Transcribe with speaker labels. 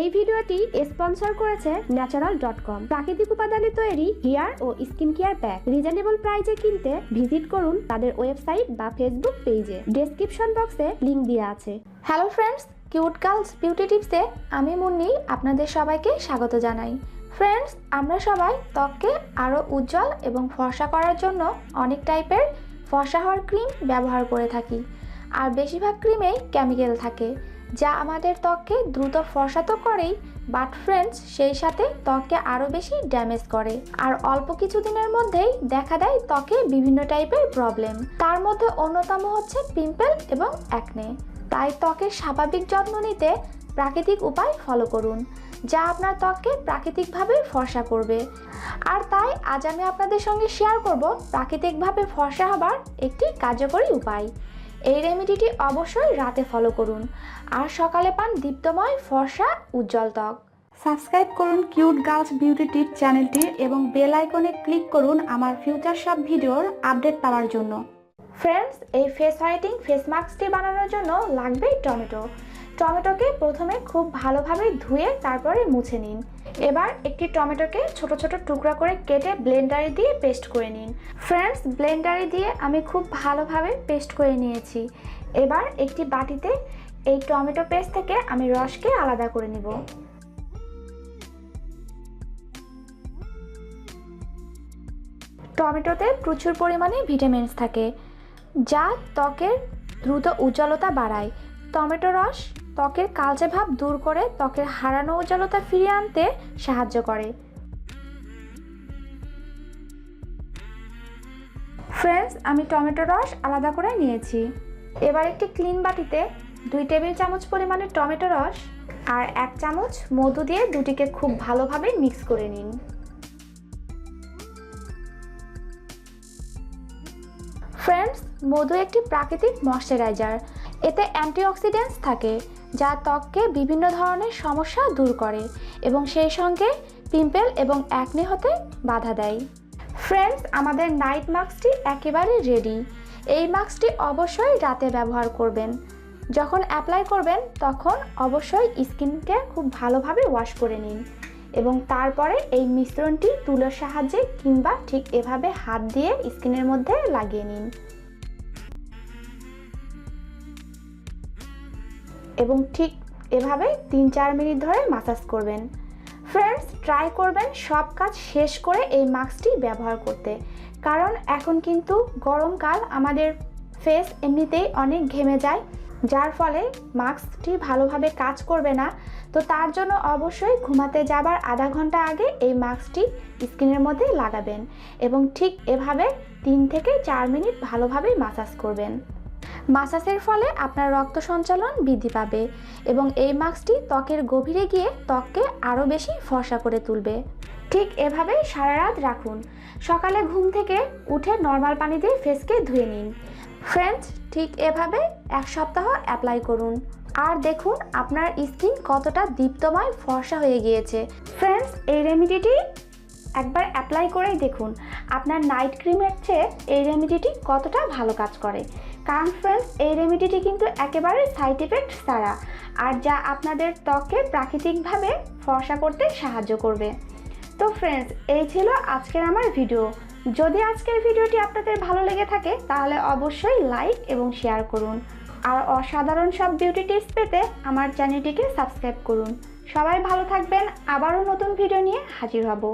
Speaker 1: এই ভিডিওটি স্পন্সর করেছে ন্যাচারাল ডট কম প্রাকৃতিক উপাদানে তৈরি হেয়ার ও স্কিন কেয়ার প্যাক। রিজনেবল প্রাইজে কিনতে ভিজিট করুন তাদের ওয়েবসাইট বা ফেসবুক পেজে ডেসক্রিপশন বক্সে লিংক দেওয়া আছে।
Speaker 2: Hello friends cute girls beauty টিপসে আমি মুন্নি আপনাদের সবাইকে স্বাগত জানাই। ফ্রেন্ডস আমরা সবাই ত্বককে আরও উজ্জ্বল এবং ফর্সা করার জন্য অনেক টাইপের ফর্সা হওয়ার ক্রিম ব্যবহার করে থাকি। আর বেশিরভাগ ক্রিমেই কেমিক্যাল থাকে। যা আমাদের ত্বককে দ্রুত ফর্সা তো করেই বাট ফ্রেন্ডস সেই সাথে ত্বককে আরও বেশি ড্যামেজ করে। আর অল্প কিছু দিনের মধ্যেই দেখা দেয় ত্বকে বিভিন্ন টাইপের প্রবলেম তার মধ্যে অন্যতম হচ্ছে পিম্পল এবং অ্যাকনে তাই ত্বকের স্বাভাবিক যত্ন নিতে প্রাকৃতিক উপায় ফলো করুন, যা আপনার ত্বককে প্রাকৃতিকভাবে ফর্সা করবে। আর তাই আজ আমি আপনাদের সঙ্গে শেয়ার করব প্রাকৃতিকভাবে ফর্সা হবার একটি কার্যকরী উপায়। এই রেমেডিটি অবশ্যই রাতে ফলো করুন। আর সকালে পান দীপ্তময় ফর্সা উজ্জ্বল ত্বক।
Speaker 3: সাবস্ক্রাইব করুন কিউট গার্লস বিউটি টিপ চ্যানেলটি এবং বেল আইকনে ক্লিক করুন আমার ফিউচার সব ভিডিওর আপডেট পাওয়ার জন্য।
Speaker 2: ফ্রেন্ডস এই ফেস হোয়াইটিং ফেস মাস্কটি বানানোর জন্য লাগবে টমেটো। টমেটোকে প্রথমে খুব ভালোভাবে ধুয়ে তারপরে মুছে নিন। এবার একটি টমেটোকে ছোট ছোট টুকরা করে কেটে ব্লেন্ডারে দিয়ে পেস্ট করে নিন। ফ্রেন্ডস, ব্লেন্ডারে দিয়ে আমি খুব ভালোভাবে পেস্ট করে নিয়েছি। এবার একটি বাটিতে এই টমেটো পেস্ট থেকে আমি রসকে আলাদা করে নিব। টমেটোতে প্রচুর পরিমাণে ভিটামিনস থাকে, যা ত্বকের দ্রুত উজ্জ্বলতা বাড়ায়। টমেটো রস ত্বকের কালচে ভাব দূর করে ত্বকের হারানো উজ্জ্বলতা ফিরিয়ে আনতে সাহায্য করে। ফ্রেন্ডস আমি টমেটো রস আলাদা করে নিয়েছি। এবার একটি ক্লিন বাটিতে দুই টেবিল চামচ পরিমাণে টমেটো রস আর এক চামচ মধু দিয়ে দুটিকে খুব ভালোভাবে মিক্স করে নিন। ফ্রেন্ডস মধু একটি প্রাকৃতিক ময়শ্চারাইজার। এতে অ্যান্টিঅক্সিডেন্টস থাকে। যা ত্বককে বিভিন্ন ধরনের সমস্যা দূর করে এবং সেই সঙ্গে পিম্পল এবং অ্যাকনে হতে বাধা দেয়। ফ্রেন্ডস আমাদের নাইট মাস্কটি একেবারে রেডি এই মাস্কটি অবশ্যই রাতে ব্যবহার করবেন। যখন অ্যাপ্লাই করবেন, তখন অবশ্যই স্কিনকে খুব ভালোভাবে ওয়াশ করে নিন এবং তারপরে এই মিশ্রণটি তুলোর সাহায্যে কিংবা ঠিক এভাবে হাত দিয়ে স্কিনের মধ্যে লাগিয়ে নিন। এবং ঠিক এভাবে তিন চার মিনিট ধরে মাসাজ করবেন। ফ্রেন্ডস ট্রাই করবেন সব কাজ শেষ করে এই মাস্কটি ব্যবহার করতে। কারণ এখন কিন্তু গরমকাল, আমাদের ফেস এমনিতেই অনেক ঘেমে যায়, যার ফলে মাস্কটি ভালোভাবে কাজ করবে না। তো তার জন্য অবশ্যই ঘুমাতে যাবার আধা ঘণ্টা আগে এই মাস্কটি স্কিনের মধ্যে লাগাবেন এবং ঠিক এভাবে তিন থেকে চার মিনিট ভালোভাবে মাসাজ করবেন। মাসাজের ফলে আপনার রক্ত সঞ্চালন বৃদ্ধি পাবে এবং এই মাস্কটি ত্বকের গভীরে গিয়ে ত্বককে আরও বেশি ফর্সা করে তুলবে। ঠিক এভাবেই সারা রাত রাখুন। সকালে ঘুম থেকে উঠে নর্মাল পানি দিয়ে ফেসকে ধুয়ে নিন। ফ্রেন্ডস, ঠিক এভাবে এক সপ্তাহ অ্যাপ্লাই করুন। আর দেখুন আপনার স্কিন কতটা দীপ্তময়, ফর্সা হয়ে গিয়েছে। ফ্রেন্ডস, এই রেমিডিটি একবার অ্যাপ্লাই করেই দেখুন। আপনার নাইট ক্রিমের চেয়ে এই রেমিডিটি কতটা ভালো কাজ করে। কারণ ফ্রেন্ডস এই রেমিডিটি কিন্তু একেবারে সাইড এফেক্ট ছাড়া, আর যা আপনাদের ত্বককে প্রাকৃতিকভাবে ফর্সা করতে সাহায্য করবে। তো ফ্রেন্ডস এই ছিল আজকের আমার ভিডিও যদি আজকের ভিডিওটি আপনাদের ভালো লেগে থাকে, তাহলে অবশ্যই লাইক এবং শেয়ার করুন। আর অসাধারণ সব বিউটি টিপস পেতে আমার চ্যানেলটিকে সাবস্ক্রাইব করুন। সবাই ভালো থাকবেন, আবারও নতুন ভিডিও নিয়ে হাজির হব।